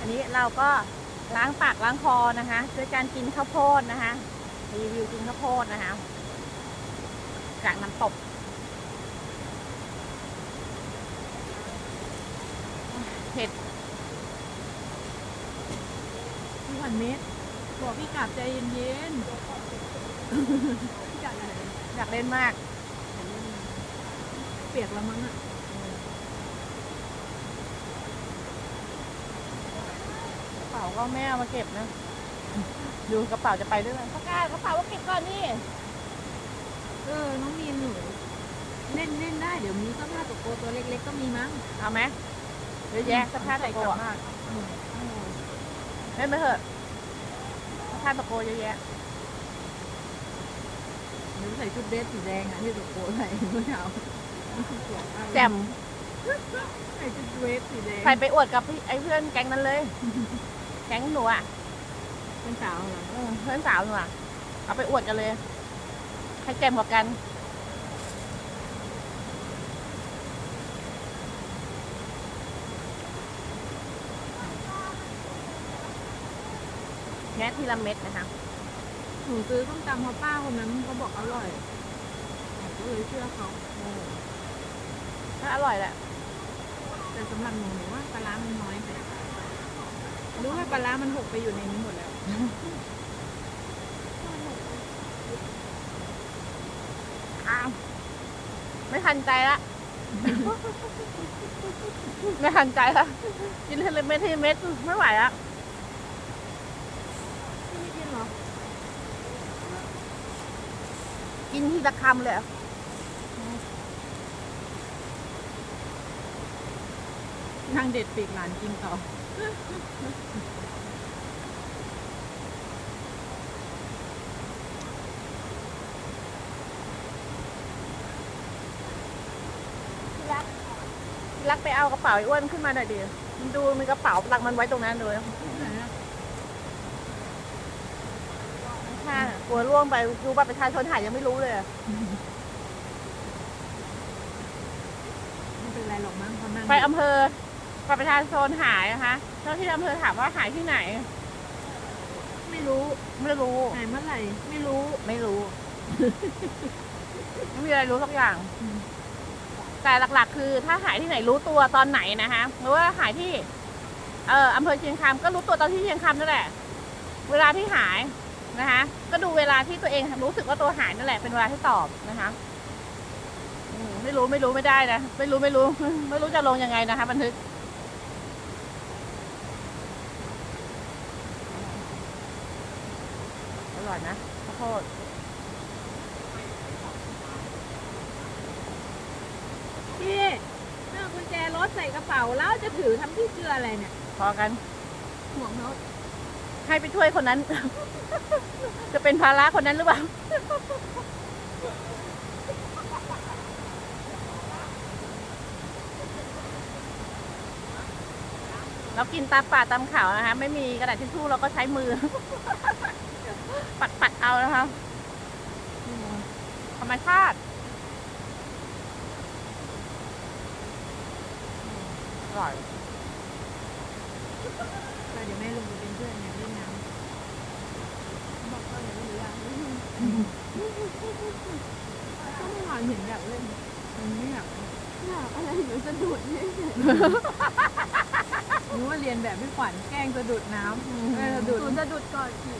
อันนี้เราก็ล้างปากล้างคอนะคะด้วยการกินข้าวโพดนะคะรีวิวกินข้าวโพดนะคะจากน้ำตกเผ็ดพี่ขวัญเม็ดบอกพี่กลับใจเย็นๆพี่กลับอะไรอยากเล่นมาก เปียกแล้วมั้งอะ กระเป๋าก็ไม่เอามาเก็บนะ ดูกระเป๋าจะไปด้วยไหมประกาศกระเป๋าว่าเก็บก่อนนี่เออ น้องมีนหนูเล่นเล่นได้ เดี๋ยวมีเสื้อผ้าตัวโกตัวเล็ก ๆ ก็มีมั้งเอาไหมเยอะแยะสภาพตะโกะเล่นไปเถอะสภาพตะโกะเยอะแยะหนูใส่ชุดเดรสสีแดงอะที่ตัวโกใส่เมื่อเช้าแจ่มใส่ชุดเดรสสีแดงใครไปอวดกับพี่ไอ้เพื่อนแก๊งนั้นเลย แก๊งหนูอะเป็นสาวเหรอเออเพื่อนสาวหนูอะเอาไปอวดกันเลยใครแจ่มกว่ากัน แค่ทีละเม็ดนะคะหนูซื้อส้มตำเพราะป้าคนนั้นเขาบอกอร่อยหนูก็เลยเชื่อเขาถ้าอร่อยแหละแต่สำหรับหนูหนูว่าปลาร้ามันน้อยไป รู้ว่าปลาร้ามันหกไปอยู่ในนี้หมดแล้วอ้าวไม่ทันใจละ ไม่ทันใจละกินทีละเม็ดทีละเม็ดไม่ไหวละไม่กินเหรอ กินทีละคำเลยอะนางเด็ดปีกหลานกินต่อที่ รักที่รักไปเอากระเป๋าไอ้อ้วนขึ้นมาหน่อยดิมันดูมีกระเป๋าตังค์มันไว้ตรงนั้นเลยข้างๆอะกลัวล่วงไปดูบัตรประชาชนหายยังไม่รู้เลยอะไม่เป็นไรหรอกมั้งเขานั่งไปอำเภอ บัตรประชาชนหายนะคะเจ้าที่อำเภอถามว่าหายที่ไหน ไม่รู้ไม่รู้ หายเมื่อไหร่ ไม่รู้ ไม่รู้ ไม่มีอะไรรู้สักอย่างอืมแต่หลักๆ คือ ถ้าหายที่ไหนรู้ตัวตอนไหนนะคะหรือว่าหายที่ เอออำเภอเชียงคำก็รู้ตัวตอนที่เชียงคำนั่นแหละ เวลาที่หายนะคะ ก็ดูเวลาที่ตัวเองรู้สึกว่าตัวหายนั่นแหละเป็นเวลาที่ตอบนะคะอืมไม่รู้ไม่รู้ไม่ได้นะ ไม่รู้ไม่รู้ ไม่รู้จะลงยังไงนะคะบันทึก ร่อยนะข้าวโพดพี่เอากุญแจรถใส่กระเป๋าแล้วจะถือทำที่เกลืออะไรเนี่ยพอกัน ห่วงรถให้ไปช่วยคนนั้น จะเป็นภาระคนนั้นหรือเปล่า เรากินตามป่าตามเขานะคะ ไม่มีกระดาษทิชชู่เราก็ใช้มือ ปัดปัดๆเอานะคะอืมธรรมชาติอร่อยก็เดี๋ยวแม่ลงไปเป็นเพื่อนเนี่ยเล่นน้ำบอกก็เลยไม่รู้อยากเล่นก็เมื่อวานเห็นอยากเล่นมันไม่อยากเล่นอยากอะไรหนูสะดุดเนี่ยรู้ว่าเรียนแบบพี่ขวัญแกล้งสะดุดน้ำไม่สะดุดหนูสะดุดก่อนสิ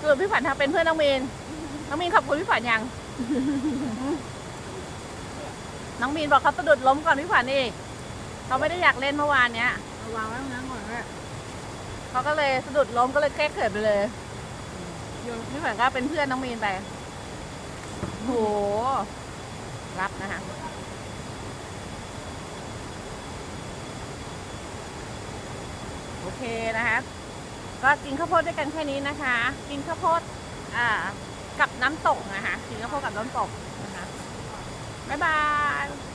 คือพี่ฝันทำเป็นเพื่อนน้องมีนน้องมีนขอบคุณพี่ฝันยัง น้องมีนบอกเขาสะดุดล้มก่อนพี่ฝันอีกเขาไม่ได้อยากเล่นเมื่อวานเนี้ยเอาวางไว้ตรงนั้นก่อนก็ได้เขาก็เลยสะดุดล้มก็เลยแก้เขิดไปเลยพี่ฝันก็เป็นเพื่อนน้องมีนไปโหรับนะคะโอเคนะคะ ก็กินข้าวโพดด้วยกันแค่นี้นะคะ กินข้าวโพดอ่ากับน้ำตกนะคะกินข้าวโพดกับน้ำตกนะคะบ๊ายบาย